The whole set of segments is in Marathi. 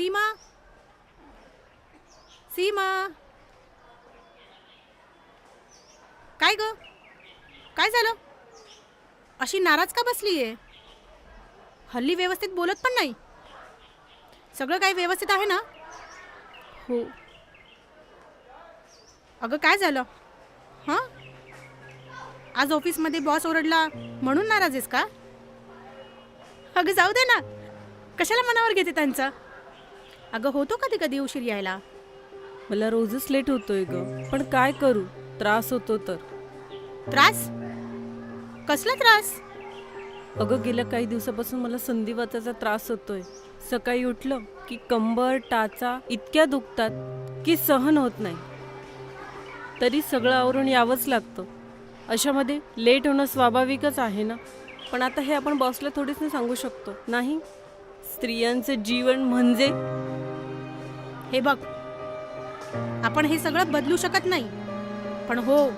सीमा सीमा काय ग? काय झालं? अशी नाराज का बसली आहे हल्ली व्यवस्थित बोलत पण नाही. सगळं काही व्यवस्थित आहे ना? हो. अगं काय झालं? हां? आज ऑफिसमध्ये बॉस ओरडला म्हणून नाराज आहेस का? अगं जाऊ दे ना. कशाला मनावर घेते त्यांचं? अगं होतो कधी कधी उशीर यायला? मला रोजच लेट होतोय ग. पण काय करू? त्रास होतो तर. त्रास? कसला त्रास? अगं गेल्या काही दिवसापासून मला संधिवाताचा त्रास होतोय. सकाळी उठलं की कंबर टाचा इतक्या दुखतात की सहन होत नाही. तरी सगळं आवरून यावंच लागतं. अशामध्ये लेट होणं स्वाभाविकच आहे ना? पण आता हे आपण बॉसला थोडीच नाही सांगू शकतो नाही? स्त्रियांचं जीवन म्हणजे? हे बघ आपण हे सगळं बदलू शकत नाही. पण हो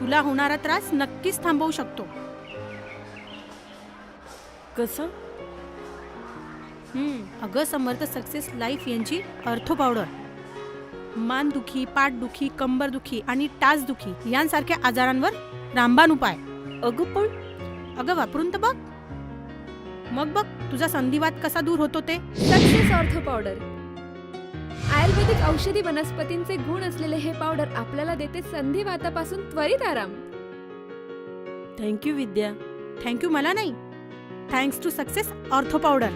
तुला होणारा त्रास नक्कीच थांबवू शकतो. कसं? हम्म, अगं समर्थ सक्सेस लाईफ यांची अर्थो पावडर मानदुखी पाठदुखी कंबरदुखी आणि टाचदुखी यांसारख्या आजारांवर रामबाण उपाय. अगं पण? अगं वापरून तर बघ. मग बघ तुझा संधिवात कसा दूर होतो ते. Success ortho powder. आयुर्वेदिक औषधी वनस्पतींचे गुण असलेले हे पावडर आपल्याला देते संधिवातापासून त्वरित आराम. थँक्यू विद्या. थँक्यू मला नाही. Thanks to success ortho powder